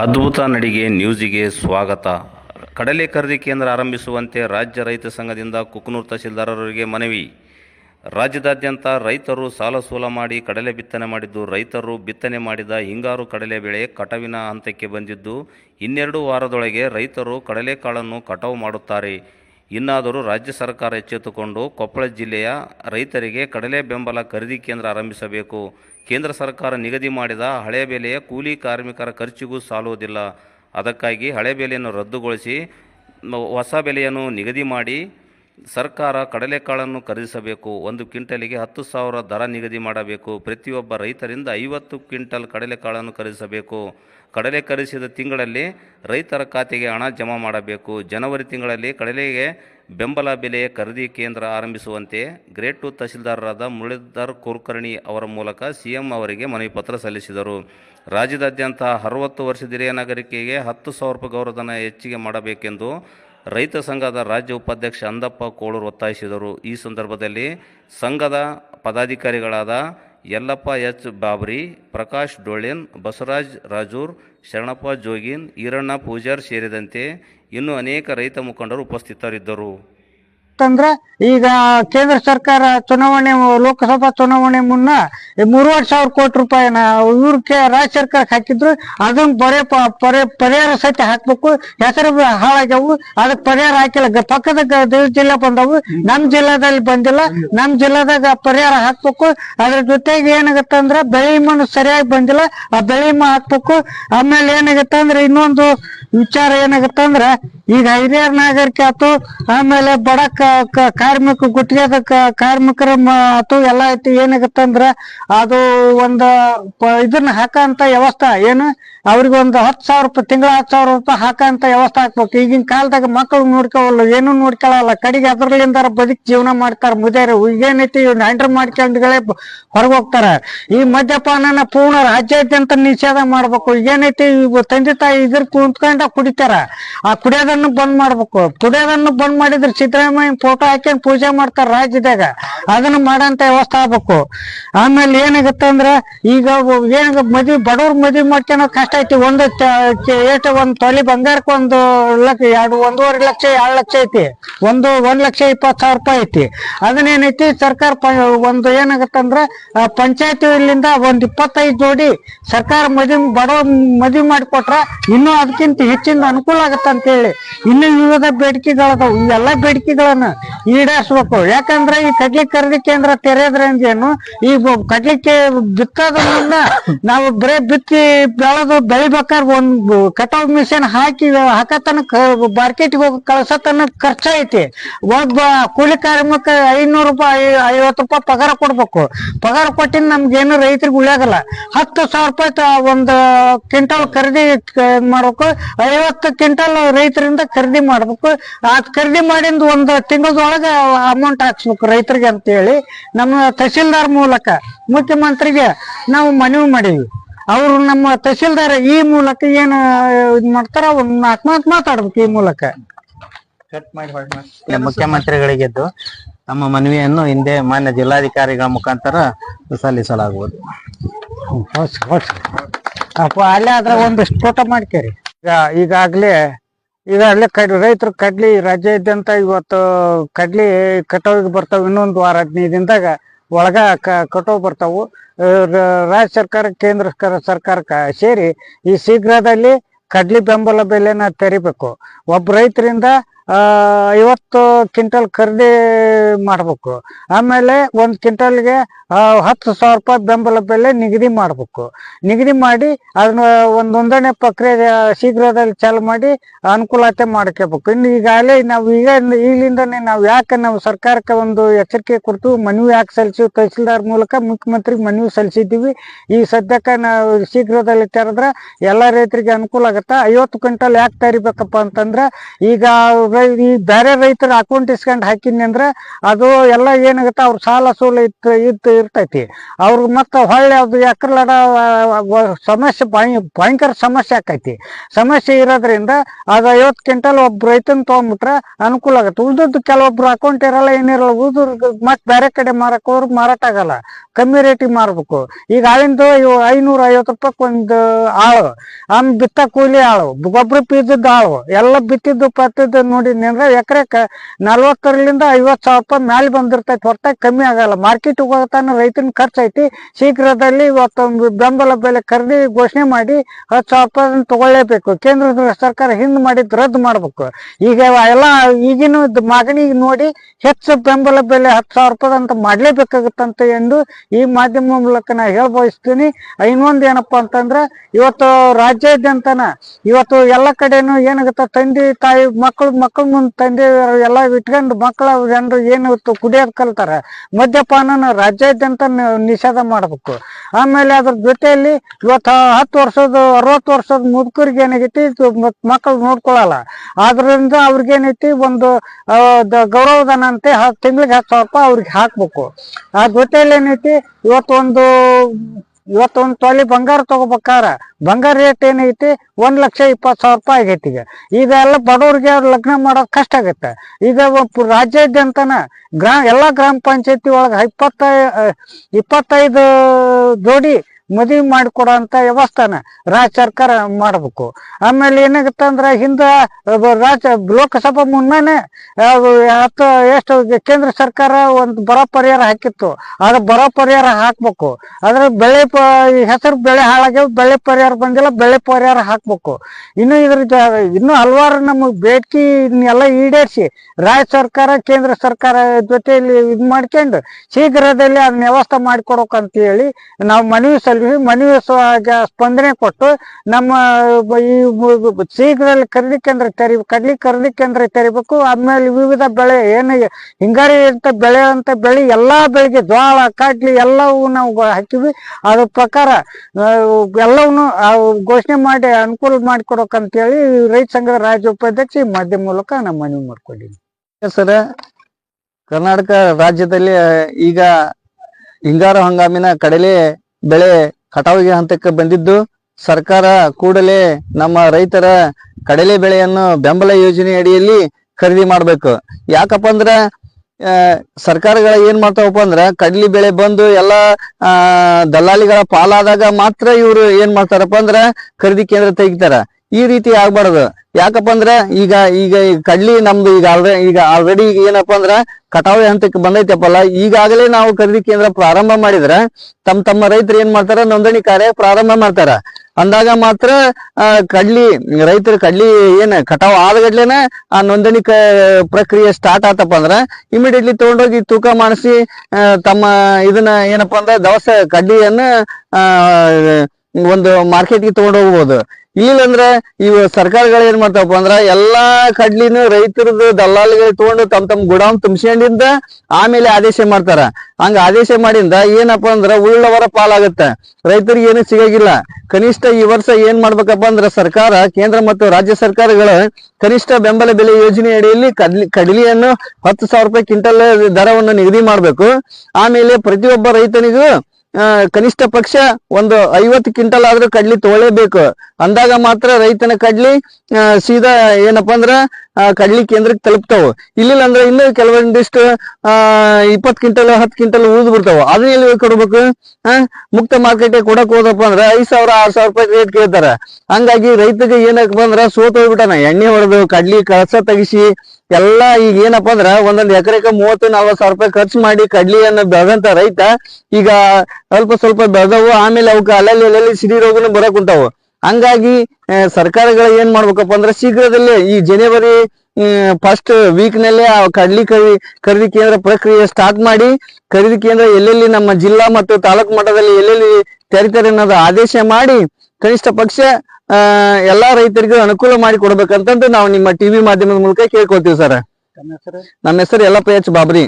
ಅದ್ಭುತ ನಡಿಗೆ ನ್ಯೂಸಿಗೆ ಸ್ವಾಗತ. ಕಡಲೆ ಖರೀದಿ ಕೇಂದ್ರ ಆರಂಭಿಸುವಂತೆ ರಾಜ್ಯ ರೈತ ಸಂಘದಿಂದ ಕುಕನೂರು ತಹಸೀಲ್ದಾರರಿಗೆ ಮನವಿ. ರಾಜ್ಯದಾದ್ಯಂತ ರೈತರು ಸಾಲ ಸೂಲ ಮಾಡಿ ಕಡಲೆ ಬಿತ್ತನೆ ಮಾಡಿದ್ದು, ರೈತರು ಬಿತ್ತನೆ ಮಾಡಿದ ಹಿಂಗಾರು ಕಡಲೆ ಬೆಳೆ ಕಟಾವಿನ ಹಂತಕ್ಕೆ ಬಂದಿದ್ದು, ಇನ್ನೆರಡು ವಾರದೊಳಗೆ ರೈತರು ಕಡಲೆಕಾಳನ್ನು ಕಟಾವು ಮಾಡುತ್ತಾರೆ. ಇನ್ನಾದರೂ ರಾಜ್ಯ ಸರ್ಕಾರ ಎಚ್ಚೆತ್ತುಕೊಂಡು ಕೊಪ್ಪಳ ಜಿಲ್ಲೆಯ ರೈತರಿಗೆ ಕಡಲೆ ಬೆಂಬಲ ಖರೀದಿ ಕೇಂದ್ರ ಆರಂಭಿಸಬೇಕು. ಕೇಂದ್ರ ಸರ್ಕಾರ ನಿಗದಿ ಮಾಡಿದ ಹಳೆ ಬೆಲೆಯ ಕೂಲಿ ಕಾರ್ಮಿಕರ ಖರ್ಚಿಗೂ ಸಾಲುವುದಿಲ್ಲ. ಅದಕ್ಕಾಗಿ ಹಳೆ ಬೆಲೆಯನ್ನು ರದ್ದುಗೊಳಿಸಿ, ಹೊಸ ಬೆಲೆಯನ್ನು ನಿಗದಿ ಮಾಡಿ ಸರ್ಕಾರ ಕಡಲೆಕಾಳನ್ನು ಖರೀದಿಸಬೇಕು, ಒಂದು ಕ್ವಿಂಟಲಿಗೆ ಹತ್ತು ಸಾವಿರ ದರ ನಿಗದಿ ಮಾಡಬೇಕು, ಪ್ರತಿಯೊಬ್ಬ ರೈತರಿಂದ ಐವತ್ತು ಕ್ವಿಂಟಲ್ ಕಡಲೆಕಾಳನ್ನು ಖರೀದಿಸಬೇಕು. ಕಡಲೆ ಖರೀದಿಸಿದ ತಿಂಗಳಲ್ಲಿ ರೈತರ ಖಾತೆಗೆ ಹಣ ಜಮಾ ಮಾಡಬೇಕು. ಜನವರಿ ತಿಂಗಳಲ್ಲಿ ಕಡಲೆಗೆ ಬೆಂಬಲ ಬೆಲೆಯ ಖರೀದಿ ಕೇಂದ್ರ ಆರಂಭಿಸುವಂತೆ ಗ್ರೇಟ್ ಟು ತಹಸೀಲ್ದಾರರಾದ ಮುರಳೀಧರ್ ಕುರ್ಕರ್ಣಿ ಅವರ ಮೂಲಕ ಸಿಎಂ ಅವರಿಗೆ ಮನವಿ ಪತ್ರ ಸಲ್ಲಿಸಿದರು. ರಾಜ್ಯದಾದ್ಯಂತ ಅರವತ್ತು ವರ್ಷದ ಹಿರಿಯ ನಾಗರಿಕೆಗೆ ಹತ್ತು ಸಾವಿರ ರೂಪಾಯಿ ಗೌರವಧನ ಹೆಚ್ಚಿಗೆ ಮಾಡಬೇಕೆಂದು ರೈತ ಸಂಘದ ರಾಜ್ಯ ಉಪಾಧ್ಯಕ್ಷ ಅಂದಪ್ಪ ಕೋಳೂರು ಒತ್ತಾಯಿಸಿದರು. ಈ ಸಂದರ್ಭದಲ್ಲಿ ಸಂಘದ ಪದಾಧಿಕಾರಿಗಳಾದ ಯಲ್ಲಪ್ಪ ಎಚ್ ಬಾಬ್ರಿ, ಪ್ರಕಾಶ್ ಡೊಳ್ಳೆನ್ ಬಸವರಾಜ್ ರಾಜೂರ್, ಶರಣಪ್ಪ ಜೋಗಿನ್, ಈರಣ್ಣ ಪೂಜಾರ್ ಸೇರಿದಂತೆ ಇನ್ನೂ ಅನೇಕ ರೈತ ಮುಖಂಡರು ಉಪಸ್ಥಿತರಿದ್ದರು. ಅಂತಂದ್ರ ಈಗ ಕೇಂದ್ರ ಸರ್ಕಾರ ಚುನಾವಣೆ, ಲೋಕಸಭಾ ಚುನಾವಣೆ ಮುನ್ನ ಮೂರುವರೆ ಸಾವಿರ ಕೋಟಿ ರೂಪಾಯಿನ ಇವ್ರಿಗೆ ರಾಜ್ಯ ಸರ್ಕಾರಕ್ಕೆ ಹಾಕಿದ್ರು ಅದನ್ನ ಬರೇ ಪರಿಹಾರ ಸಹಿತ ಹಾಕ್ಬೇಕು. ಹೆಸರು ಹಾಳಾಗ್ಯವು. ಅದಕ್ಕೆ ಪರಿಹಾರ ಹಾಕಿಲ್ಲ. ಪಕ್ಕದ ಜಿಲ್ಲೆ ಬಂದವು. ನಮ್ ಜಿಲ್ಲಾದಲ್ಲಿ ಬಂದಿಲ್ಲ. ನಮ್ ಜಿಲ್ಲಾದಾಗ ಪರಿಹಾರ ಹಾಕ್ಬೇಕು. ಅದ್ರ ಜೊತೆಗೆ ಏನಾಗತ್ತಂದ್ರ, ಬೆಳೆ ವಿಮೆನು ಸರಿಯಾಗಿ ಬಂದಿಲ್ಲ. ಆ ಬೆಳೆ ಹಾಕಬೇಕು ಹಾಕ್ಬೇಕು. ಆಮೇಲೆ ಏನಾಗತ್ತೆ ಅಂದ್ರೆ ಇನ್ನೊಂದು ವಿಚಾರ ಏನಾಗತ್ತಂದ್ರ, ಈಗ ಹಿರಿಯರ ನಾಗರಿಕ ಆತು, ಆಮೇಲೆ ಬಡ ಕಾರ್ಮಿಕ ಗುತ್ತಿಗೆದ ಕಾರ್ಮಿಕರ ಆತು ಎಲ್ಲ ಐತಿ, ಏನಾಗತ್ತಂದ್ರ, ಅದು ಒಂದ್ ಇದನ್ನ ಹಾಕಂತ ವ್ಯವಸ್ಥೆ, ಏನು? ಅವ್ರಿಗೆ ಒಂದು ಹತ್ತು ಸಾವಿರ ರೂಪಾಯಿ, ತಿಂಗಳ ಹತ್ತು ಸಾವಿರ ರೂಪಾಯಿ ಹಾಕಂತ ವ್ಯವಸ್ಥೆ ಹಾಕ್ಬೇಕು. ಈಗಿನ ಕಾಲದಾಗ ಮಕ್ಕಳು ನೋಡ್ಕೊವಲ್ಲ ಏನು ನೋಡ್ಕೊಳಲ್ಲ. ಕಡೆಗೆ ಅದ್ರಲ್ಲಿಂದ ಬದುಕಿ ಜೀವನ ಮಾಡ್ತಾರ ಮುದೇರು ಈಗೇನೈತಿ ಹ್ಯಾಂಡ್ರ್ ಮಾಡ್ಕೊಂಡ್ಗಳೇ ಹೊರಗೆ ಹೋಗ್ತಾರ. ಈ ಮದ್ಯಪಾನನ ಪೂರ್ಣ ರಾಜ್ಯಾದ್ಯಂತ ನಿಷೇಧ ಮಾಡ್ಬೇಕು. ಈಗೇನೈತಿ ಏನೈತಿ ತಂದೆ ತಾಯಿ ಇದ್ರ ಕುಂತ್ಕೊಂಡ ಕುಡಿತಾರ. ಆ ಕುಡಿಯೋದನ್ನು ಬಂದ್ ಮಾಡ್ಬೇಕು. ಕುಡಿಯೋದನ್ನು ಬಂದ್ ಮಾಡಿದ್ರೆ ಸಿದ್ದರಾಮಯ್ಯ ಫೋಟೋ ಹಾಕ್ಯಂಡ್ ಪೂಜೆ ಮಾಡ್ತಾರ ರಾಜ್ಯದಾಗ. ಅದನ್ನ ಮಾಡಂತ ವ್ಯವಸ್ಥೆ ಆಗ್ಬೇಕು. ಆಮೇಲೆ ಏನಾಗತ್ತ ಅಂದ್ರ ಈಗ ಏನ್ ಮದ್ವಿ ಬಡವ್ರ ಮದ್ವಿ ಮಾಡ್ಕೊಳೋ ಕಷ್ಟ ಐತಿ. ಒಂದು ಏಟು ಒಂದ್ ತೊಲಿ ಬಂಗಾರಕ್ಕೆ ಒಂದು ಲಕ್ಷ, ಎರಡು, ಒಂದೂವರೆ ಲಕ್ಷ, ಎರಡು ಲಕ್ಷ ಐತಿ. ಒಂದು, ಒಂದ್ ಲಕ್ಷ ಇಪ್ಪತ್ತು ಸಾವಿರ ರೂಪಾಯಿ ಐತಿ. ಅದನ್ನೇನೈತಿ ಸರ್ಕಾರ ಒಂದು ಏನಾಗತ್ತಂದ್ರ ಪಂಚಾಯತಿಲಿಂದ ಒಂದ್ ಇಪ್ಪತ್ತೈದು ಜೋಡಿ ಸರ್ಕಾರ ಮದ್ವಿ ಬಡವ ಮದ್ವಿ ಮಾಡಿಕೊಟ್ರ ಇನ್ನೂ ಅದಕ್ಕಿಂತ ಹೆಚ್ಚಿನ ಅನುಕೂಲ ಆಗತ್ತ ಅಂತ ಹೇಳಿ ಇನ್ನು ವಿವಿಧ ಬೇಡಿಕೆಗಳದಾವು. ಇವೆಲ್ಲ ಬೇಡಿಕೆಗಳನ್ನ ಈಡೇರಿಸ್ಬೇಕು. ಯಾಕಂದ್ರೆ ಈ ಕಡ್ಲಿ ಖರೀದಿ ಕೇಂದ್ರ ತೆರೆಯೋದ್ರಿಂದ ಏನು, ಈ ಕಡ್ಲಿಕ್ಕೆ ಬಿತ್ತೋದ ಮುನ್ನ ನಾವು ಬರೇ ಬಿತ್ತಿ ಬೆಳೆದು ಬೆಳಿಬೇಕಾದ್ರೆ ಒಂದು ಕಟಾವ್ ಮಿಷನ್ ಹಾಕಿ ಹಾಕತನ ಮಾರ್ಕೆಟ್ಗೆ ಹೋಗಿ ಕಳ್ಸತನ ಖರ್ಚೈತಿ ಒಬ್ಬ ಕೂಲಿ ಕಾರ್ಮಿಕ ಐನೂರು ರೂಪಾಯಿ, ಐವತ್ತು ರೂಪಾಯಿ ಪಗಾರ ಕೊಡ್ಬೇಕು. ಪಗಾರ ಕೊಟ್ಟಿನ ನಮ್ಗೇನು ರೈತರಿಗೆ ಉಳಿಯಾಗಲ್ಲ. ಹತ್ತು ಸಾವಿರ ರೂಪಾಯಿ ಒಂದು ಕ್ವಿಂಟಲ್ ಖರೀದಿ ಮಾಡ್ಬೇಕು. ಐವತ್ತು ಕ್ವಿಂಟಲ್ ರೈತರಿಂದ ಖರೀದಿ ಮಾಡ್ಬೇಕು. ಆ ಖರೀದಿ ಮಾಡಿಂದ ಒಂದು ತಿಂಗಳದೊಳಗ ಅಮೌಂಟ್ ಹಾಕ್ಸ್ಬೇಕು ರೈತರಿಗೆ ಅಂತ ಹೇಳಿ ನಮ್ಮ ತಹಸೀಲ್ದಾರ್ ಮೂಲಕ. ಮುಖ್ಯಮಂತ್ರಿಗೆ ನಾವು ಮನವಿ ಮಾಡೀವಿ ಅವರು ನಮ್ಮ ತಹಸೀಲ್ದಾರ್ ಈ ಮೂಲಕ ಏನು ಇದ್ ಮಾಡ್ತಾರ ನಾಲ್ಕು ಮಾತು ಮಾತಾಡ್ಬೇಕು ಈ ಮೂಲಕ. ಮುಖ್ಯಮಂತ್ರಿಗಳಿಗೆದ್ದು ನಮ್ಮ ಮನವಿಯನ್ನು ಹಿಂದೆ ಮಾನ್ಯ ಜಿಲ್ಲಾಧಿಕಾರಿಗಳ ಮುಖಾಂತರ ಸಲ್ಲಿಸಲಾಗುವುದು. ಅಲ್ಲೇ ಆದ್ರೆ ಒಂದಿಷ್ಟು ಫೋಟೋ ಮಾಡ್ಕೇರಿ. ಈಗಾಗ್ಲೇ, ಈಗಾಗಲೇ ಕಡ್, ರೈತರು ಕಡ್ಲಿ ಇದ್ದಂತ ಇವತ್ತು ಕಡ್ಲಿ ಕಟಾವಿಗೆ ಬರ್ತಾವ ಇನ್ನೊಂದು ವಾರ ಹದಿನೈದು ದಿನದಾಗ, ಒಳಗ ಕಟಾವು ಬರ್ತಾವು. ರಾಜ್ಯ ಸರ್ಕಾರ, ಕೇಂದ್ರ ಸರ್ಕಾರ- ಸರ್ಕಾರಕ್ಕೆ ಸೇರಿ ಈ ಶೀಘ್ರದಲ್ಲಿ ಕಡ್ಲಿ ಬೆಂಬಲ ಬೆಲೆನ ತೆರಿಬೇಕು. ಒಬ್ಬ ರೈತರಿಂದ ಆ, ಐವತ್ತು ಕ್ವಿಂಟಲ್ ಖರೀದಿ ಮಾಡ್ಬೇಕು. ಆಮೇಲೆ ಒಂದು ಕ್ವಿಂಟಲ್ಗೆ ಹತ್ತು ಸಾವಿರ ರೂಪಾಯಿ ಬೆಂಬಲ ಬೆಲೆ ನಿಗದಿ ಮಾಡ್ಬೇಕು. ನಿಗದಿ ಮಾಡಿ ಅದನ್ನ ಒಂದ್ ನೋಂದಣಿ ಪ್ರಕ್ರಿಯೆ ಶೀಘ್ರದಲ್ಲಿ ಚಾಲು ಮಾಡಿ ಅನುಕೂಲತೆ ಮಾಡ್ಕೋಬೇಕು. ಇನ್ನು ಈಗಾಗಲೇ ನಾವು ಈಗ ಈಗಲಿಂದನೇ ನಾವು ಯಾಕೆ ನಾವು ಸರ್ಕಾರಕ್ಕೆ ಒಂದು ಎಚ್ಚರಿಕೆ ಕೊಡ್ತೀವಿ, ಮನವಿ ಯಾಕೆ ಸಲ್ಲಿಸಿವಿ ತಹಸೀಲ್ದಾರ್ ಮೂಲಕ ಮುಖ್ಯಮಂತ್ರಿಗೆ ಮನವಿ ಸಲ್ಲಿಸಿದ್ದೀವಿ. ಈ ಸದ್ಯಕ್ಕೆ ನಾವು ಶೀಘ್ರದಲ್ಲಿ ತೆರೆದ್ರೆ ಎಲ್ಲ ರೈತರಿಗೆ ಅನುಕೂಲ ಆಗತ್ತ, ಐವತ್ತು ಕ್ವಿಂಟಲ್ ಯಾಕೆ ತರಿಬೇಕಪ್ಪ ಅಂತಂದ್ರೆ ಈಗ ಈ ಬೇರೆ ರೈತರ ಅಕೌಂಟ್ ಇಸ್ಕೊಂಡ್ ಹಾಕಿನಿ ಅಂದ್ರ ಅದು ಎಲ್ಲ ಏನಾಗತ್ತ, ಅವ್ರ ಸಾಲ ಸೂಲ ಇತ್ತು ಇತ್ತು ಇರ್ತೈತಿ. ಅವ್ರಿಗೆ ಮತ್ತೆ ಹೊಳ್ಳಿ ಅದು ಎಕರ್ಲಡ ಸಮಸ್ಯೆ ಭಯ, ಭಯಂಕರ ಸಮಸ್ಯೆ ಆಕೈತಿ. ಸಮಸ್ಯೆ ಇರೋದ್ರಿಂದ ಅದು ಐವತ್ತು ಕ್ವಿಂಟಲ್ ಒಬ್ಬ ರೈತನ ತೊಗೊಂಡ್ಬಿಟ್ರೆ ಅನುಕೂಲ ಆಗತ್ತೆ. ಉಳ್ದದ್ದು ಕೆಲವೊಬ್ರು ಅಕೌಂಟ್ ಇರಲ್ಲ ಏನಿರಲ್ಲ ಉಳ್ದ್ರ ಮತ್ತೆ ಬೇರೆ ಕಡೆ ಮಾರಕ್ ಹೋದ್ರೆ ಮಾರಾಟ ಆಗಲ್ಲ. ಕಮ್ಮಿ ರೇಟಿಗೆ ಮಾರಬೇಕು. ಈಗ ಅಲ್ಲಿಂದ ಇವು ಐನೂರ ಐವತ್ತು ರೂಪಾಯಿ ಒಂದು ಆಳು. ಆಮೇಲೆ ಬಿತ್ತ ಕೂಲಿ ಆಳು. ಗೊಬ್ಬರ ಬೀಜದ ಆಳು. ಎಲ್ಲ ಬಿತ್ತಿದ್ದು, ಪತ್ತಿದ್ದು ನೋಡಿದ್ನಿ ಅಂದ್ರೆ ಎಕರೆಕ ನಲ್ವತ್ತರಿಂದ ಐವತ್ತು ಸಾವಿರ ರೂಪಾಯಿ ಮ್ಯಾಲೆ ಬಂದಿರ್ತೈತಿ. ಹೊರತಾಗಿ ಕಮ್ಮಿ ಆಗಲ್ಲ. ಮಾರ್ಕೆಟ್ ಹೋಗತಾನ ರೈತನ ಖರ್ಚು ಐತಿ. ಶೀಘ್ರದಲ್ಲಿ ಇವತ್ತೊಂದು ಬೆಂಬಲ ಬೆಲೆ ಖರೀದಿ ಘೋಷಣೆ ಮಾಡಿ ಹತ್ತು ಸಾವಿರ ರೂಪಾಯಿ ತಗೊಳ್ಳೇಬೇಕು. ಕೇಂದ್ರ ಸರ್ಕಾರ ಹಿಂದ್ ಮಾಡಿದ್ ರದ್ದು ಮಾಡ್ಬೇಕು. ಈಗ ಎಲ್ಲ ಈಗಿನ ಮಗನಿಗೆ ನೋಡಿ ಹೆಚ್ಚು ಬೆಂಬಲ ಬೆಲೆ ಹತ್ತು ಸಾವಿರ ರೂಪಾಯಿ ಅಂತ ಮಾಡ್ಲೇಬೇಕಾಗುತ್ತಂತ ಎಂದು ಈ ಮಾಧ್ಯಮ ಮೂಲಕ ನಾ ಹೇಳ್ಬಯಸ್ತೀನಿ. ಇನ್ನೊಂದ್ ಏನಪ್ಪಾ ಅಂತಂದ್ರ ಇವತ್ತು ರಾಜ್ಯಾದ್ಯಂತನ ಇವತ್ತು ಎಲ್ಲ ಕಡೆನು ಏನಾಗುತ್ತೆ? ತಂದೆ ತಾಯಿ ಮಕ್ಕಳು ಮಕ್ಕಳ ಮುಂದೆ ತಂದೆ ಎಲ್ಲ ಇಟ್ಕೊಂಡು ಮಕ್ಕಳ ಜನರು ಏನು ಕುಡಿಯೋದ್ ಕಲ್ತಾರ. ಮದ್ಯಪಾನನ ರಾಜ್ಯಾದ್ಯಂತ ನಿಷೇಧ ಮಾಡ್ಬೇಕು. ಆಮೇಲೆ ಅದ್ರ ಜೊತೆಯಲ್ಲಿ ಇವತ್ತು ಹತ್ತು ವರ್ಷದ, ಅರವತ್ತು ವರ್ಷದ ಮುದುಕರಿಗೆ ಏನಾಗೈತಿ ಮಕ್ಕಳು ನೋಡ್ಕೊಳಲ್ಲ. ಆದ್ರಿಂದ ಅವ್ರಿಗೇನೈತಿ ಒಂದು ಗೌರವಧನ ಅಂತೆ ತಿಂಗಳಿಗೆ ಹತ್ತು ಸಾವಿರ ರೂಪಾಯಿ ಅವ್ರಿಗೆ ಹಾಕ್ಬೇಕು. ಆ ಜೊತೆಯಲ್ಲಿ ಏನೈತಿ ಇವತ್ತೊಂದು ಇವತ್ತೊಂದು ತೊಲಿ ಬಂಗಾರ ತಗೋಬೇಕಾರ ಬಂಗಾರ ರೇಟ್ ಏನೈತಿ ಒಂದ್ ಲಕ್ಷ ಇಪ್ಪತ್ತು ಸಾವಿರ ರೂಪಾಯಿ ಆಗೈತಿ ಈಗ. ಇದೆಲ್ಲ ಬಡವ್ರಿಗೆ ಅವ್ರ ಲಗ್ನ ಮಾಡೋದ್ ಕಷ್ಟ ಆಗತ್ತೆ. ಈಗ ರಾಜ್ಯಾದ್ಯಂತನ ಗ್ರಾ ಎಲ್ಲಾ ಗ್ರಾಮ ಪಂಚಾಯತಿ ಒಳಗ ಇಪ್ಪತ್ತ ಇಪ್ಪತ್ತೈದು ಜೋಡಿ ಮದುವೆ ಮಾಡಿಕೊಡೋ ಅಂತ ವ್ಯವಸ್ಥಾನ ರಾಜ್ಯ ಸರ್ಕಾರ ಮಾಡ್ಬೇಕು. ಆಮೇಲೆ ಏನಾಗುತ್ತೆ ಅಂದ್ರೆ ಹಿಂದ ರಾಜ್ಯ ಲೋಕಸಭಾ ಮುನ್ನನೇ ಹತ್ತು ಎಷ್ಟು ಕೇಂದ್ರ ಸರ್ಕಾರ ಒಂದು ಬರ ಪರಿಹಾರ ಹಾಕಿತ್ತು. ಅದು ಬರ ಪರಿಹಾರ ಹಾಕ್ಬೇಕು. ಆದ್ರೆ ಬೆಳೆ ಹೆಸರು ಬೆಳೆ ಹಾಳಾಗ್ಯಾವ, ಬೆಳೆ ಪರಿಹಾರ ಬಂದಿಲ್ಲ, ಬೆಳೆ ಪರಿಹಾರ ಹಾಕ್ಬೇಕು. ಇನ್ನು ಇದ್ರ ಇನ್ನು ಹಲವಾರು ನಮಗೆ ಬೇಡಿಕೆ ಇನ್ನೆಲ್ಲ ಈಡೇರಿಸಿ ರಾಜ್ಯ ಸರ್ಕಾರ, ಕೇಂದ್ರ ಸರ್ಕಾರ ಜೊತೆಯಲ್ಲಿ ಇದು ಮಾಡ್ಕೊಂಡು ಶೀಘ್ರದಲ್ಲಿ ಅದನ್ನ ವ್ಯವಸ್ಥೆ ಮಾಡಿಕೊಡೋಕಂತ ಹೇಳಿ ನಾವು ಮನವಿ ಸಲ್ಲಿಸಿ ಮನವಿ ಸ್ಪಂದನೆ ಕೊಟ್ಟು ನಮ್ಮ, ಈ ಶೀಘ್ರದಲ್ಲಿ ಖರೀದಿ ಕೇಂದ್ರ ತೆರಿ ಕಡ್ಲಿ ಖರೀದಿ ಕೇಂದ್ರ ತೆರಿಬೇಕು. ಆಮೇಲೆ ವಿವಿಧ ಬೆಳೆ, ಏನು ಹಿಂಗಾರಿ ಅಂತ ಬೆಳೆ ಅಂತ ಬೆಳೆ, ಎಲ್ಲಾ ಬೆಳೆಗೆ ಜೋಳ ಕಡ್ಲಿ ಎಲ್ಲವೂ ನಾವು ಹಾಕಿವಿ ಅದ್ರ ಪ್ರಕಾರ ಎಲ್ಲವನ್ನೂ ಘೋಷಣೆ ಮಾಡಿ, ಅನುಕೂಲ ಮಾಡಿಕೊಡೋಕಂತ ಹೇಳಿ ರೈತ ಸಂಘದ ರಾಜ್ಯ ಉಪಾಧ್ಯಕ್ಷ ಈ ಮಾಧ್ಯಮ ಮೂಲಕ ನಾವು ಮನವಿ ಮಾಡ್ಕೊಂಡಿದ್ವಿ ಸರ್ ಕರ್ನಾಟಕ ರಾಜ್ಯದಲ್ಲಿ ಈಗ ಹಿಂಗಾರು ಹಂಗಾಮಿನ ಕಡಲೆ ಬೆಳೆ ಕಟಾವಿಗೆ ಹಂತಕ್ಕೆ ಬಂದಿದ್ದು, ಸರ್ಕಾರ ಕೂಡಲೇ ನಮ್ಮ ರೈತರ ಕಡಲೆ ಬೆಳೆಯನ್ನು ಬೆಂಬಲ ಯೋಜನೆ ಅಡಿಯಲ್ಲಿ ಖರೀದಿ ಮಾಡ್ಬೇಕು. ಯಾಕಪ್ಪ ಅಂದ್ರ ಸರ್ಕಾರಗಳ ಏನ್ ಮಾಡ್ತಾವಪ್ಪ ಅಂದ್ರ, ಕಡಲಿ ಬೆಳೆ ಬಂದು ಎಲ್ಲಾ ದಲ್ಲಾಳಿಗಳ ಪಾಲಾದಾಗ ಮಾತ್ರ ಇವ್ರು ಏನ್ ಮಾಡ್ತಾರಪ್ಪ ಅಂದ್ರ, ಖರೀದಿ ಕೇಂದ್ರ ತೆಗಿತಾರ. ಈ ರೀತಿ ಆಗ್ಬಾರ್ದು. ಯಾಕಪ್ಪ ಅಂದ್ರೆ ಈಗ ಈಗ ಕಡ್ಲಿ ನಮ್ದು ಈಗ ಆಲ್ರೆ ಈಗ ಆಲ್ರೆಡಿ ಈಗ ಏನಪ್ಪಾ ಅಂದ್ರ ಕಟಾವಿ ಹಂತಕ್ಕೆ ಬಂದೈತಪ್ಪಲ್ಲ ಈಗಾಗಲೇ ನಾವು ಖರೀದಿ ಕೇಂದ್ರ ಪ್ರಾರಂಭ ಮಾಡಿದ್ರ ತಮ್ಮ ತಮ್ಮ ರೈತರು ಏನ್ ಮಾಡ್ತಾರ, ನೋಂದಣಿ ಕಾರ್ಯ ಪ್ರಾರಂಭ ಮಾಡ್ತಾರ. ಅಂದಾಗ ಮಾತ್ರ ಕಡ್ಲಿ, ರೈತರ ಕಡ್ಲಿ ಏನ್ ಕಟಾವ್ ಆದಗಡ್ಲೆನ ಆ ನೋಂದಣಿ ಪ್ರಕ್ರಿಯೆ ಸ್ಟಾರ್ಟ್ ಆತಪ್ಪ ಅಂದ್ರ ಇಮಿಡಿಯೇಟ್ಲಿ ತಗೊಂಡೋಗಿ ತೂಕ ಮಾಡಿಸಿ ತಮ್ಮ ಇದನ್ನ ಏನಪ್ಪಾ ಅಂದ್ರ ದವಸ ಕಡ್ಲಿಯನ್ನ ಒಂದು ಮಾರ್ಕೆಟ್ಗೆ ತಗೊಂಡ್ ಹೋಗ್ಬೋದು ಇಲ್ಲ ಅಂದ್ರೆ ಇವು ಸರ್ಕಾರಗಳು ಏನ್ ಮಾಡ್ತಾವಪ್ಪ ಅಂದ್ರ ಎಲ್ಲಾ ಕಡ್ಲಿನು ರೈತರದ್ದು ದಲ್ಲಾಳಿಗಳು ತಗೊಂಡು ತಮ್ ತಮ್ ಗುಡಾಮ್ ತುಂಬಿಸ್ಕೊಂಡಿಂದ ಆಮೇಲೆ ಆದೇಶ ಮಾಡ್ತಾರ. ಹಂಗ ಆದೇಶ ಮಾಡಿಂದ ಏನಪ್ಪ ಅಂದ್ರ ಉಳ್ಳವರ ಪಾಲಾಗತ್ತ. ರೈತರಿಗೆ ಏನು ಸಿಗಂಗಿಲ್ಲ. ಕನಿಷ್ಠ ಈ ವರ್ಷ ಏನ್ ಮಾಡ್ಬೇಕಪ್ಪ ಅಂದ್ರ ಸರ್ಕಾರ, ಕೇಂದ್ರ ಮತ್ತು ರಾಜ್ಯ ಸರ್ಕಾರಗಳು ಕನಿಷ್ಠ ಬೆಂಬಲ ಬೆಲೆ ಯೋಜನೆ ಅಡಿಯಲ್ಲಿ ಕಡ್ಲಿ, ಕಡ್ಲಿಯನ್ನು ಹತ್ತು ಸಾವಿರ ರೂಪಾಯಿ ಕ್ವಿಂಟಲ್ ದರವನ್ನು ನಿಗದಿ ಮಾಡ್ಬೇಕು. ಆಮೇಲೆ ಪ್ರತಿಯೊಬ್ಬ ರೈತನಿಗೂ ಕನಿಷ್ಠ ಪಕ್ಷ ಒಂದು ಐವತ್ತು ಕ್ವಿಂಟಲ್ ಆದ್ರೂ ಕಡ್ಲಿ ತಗೊಳ್ಳೇಬೇಕು. ಅಂದಾಗ ಮಾತ್ರ ರೈತನ ಕಡ್ಲಿ ಸೀದಾ ಏನಪ್ಪಾ ಅಂದ್ರ ಕಡ್ಲಿ ಕೇಂದ್ರಕ್ಕೆ ತಲುಪ್ತಾವ. ಇಲ್ಲಿಲ್ಲ ಅಂದ್ರೆ ಇನ್ನು ಕೆಲವೊಂದಿಷ್ಟು, ಆ ಇಪ್ಪತ್ ಕ್ವಿಂಟಲ್, ಹತ್ತು ಕ್ವಿಂಟಲ್ ಉಳಿದು ಬಿಡ್ತಾವ. ಅದನ್ನ ಎಲ್ಲಿ ಕೊಡ್ಬೇಕು? ಮುಕ್ತ ಮಾರ್ಕೆಟ್ ಕೊಡಕ್ ಹೋದಪ್ಪ ಅಂದ್ರೆ ಐದ್ ಸಾವಿರ, ಆರ್ ಸಾವಿರ ರೂಪಾಯಿ ರೇಟ್ ಕೇಳ್ತಾರ. ಹಂಗಾಗಿ ರೈತಗೆ ಏನಕ್ ಬಂದ್ರ ಸೋತ್ ಹೋಗ್ಬಿಟ್ಟಾನ. ಎಣ್ಣೆ ಹೊಡೆದು, ಕಡ್ಲಿ ಕಳಸ ತೆಗಿಸಿ, ಎಲ್ಲಾ ಈಗ ಏನಪ್ಪಾ ಅಂದ್ರ ಒಂದೊಂದ್ ಎಕರೆಕ ಮೂವತ್ತು ನಲ್ವತ್ ಸಾವಿರ ರೂಪಾಯಿ ಖರ್ಚು ಮಾಡಿ ಕಡ್ಲಿಯನ್ನ ಬೆಳೆದಂತ ರೈತ ಈಗ ಅಲ್ಪ ಸ್ವಲ್ಪ ಬೆಳೆದವು. ಆಮೇಲೆ ಅವಕ್ಕ ಅಲ್ಲಲ್ಲಿ ಅಲ್ಲಲ್ಲಿ ಸಿಡಿ ರೋಗನು ಬರಕ್ ಹಂಗಾಗಿ ಸರ್ಕಾರಗಳು ಏನ್ ಮಾಡ್ಬೇಕಪ್ಪ ಅಂದ್ರೆ ಶೀಘ್ರದಲ್ಲೇ ಈ ಜನವರಿ ಫಸ್ಟ್ ವೀಕ್ ನಲ್ಲೇ ಆ ಕಡ್ಲಿ ಖರೀ ಖರೀದಿ ಕೇಂದ್ರ ಪ್ರಕ್ರಿಯೆ ಸ್ಟಾರ್ಟ್ ಮಾಡಿ ಖರೀದಿ ಕೇಂದ್ರ ಎಲ್ಲೆಲ್ಲಿ ನಮ್ಮ ಜಿಲ್ಲಾ ಮತ್ತು ತಾಲೂಕು ಮಟ್ಟದಲ್ಲಿ ಎಲ್ಲೆಲ್ಲಿ ತೆರಿತಾರೆ ಅನ್ನೋದು ಆದೇಶ ಮಾಡಿ ಕನಿಷ್ಠ ಪಕ್ಷ ಎಲ್ಲಾ ರೈತರಿಗೂ ಅನುಕೂಲ ಮಾಡಿ ಕೊಡ್ಬೇಕಂತಂದು ನಾವು ನಿಮ್ಮ ಟಿವಿ ಮಾಧ್ಯಮದ ಮೂಲಕ ಕೇಳ್ಕೊತೀವಿ ಸರ್. ನಮ್ಮ ಹೆಸರು ಎಲ್ಲಪ್ಪ ಎಚ್ ಬಾಬ್ರಿ.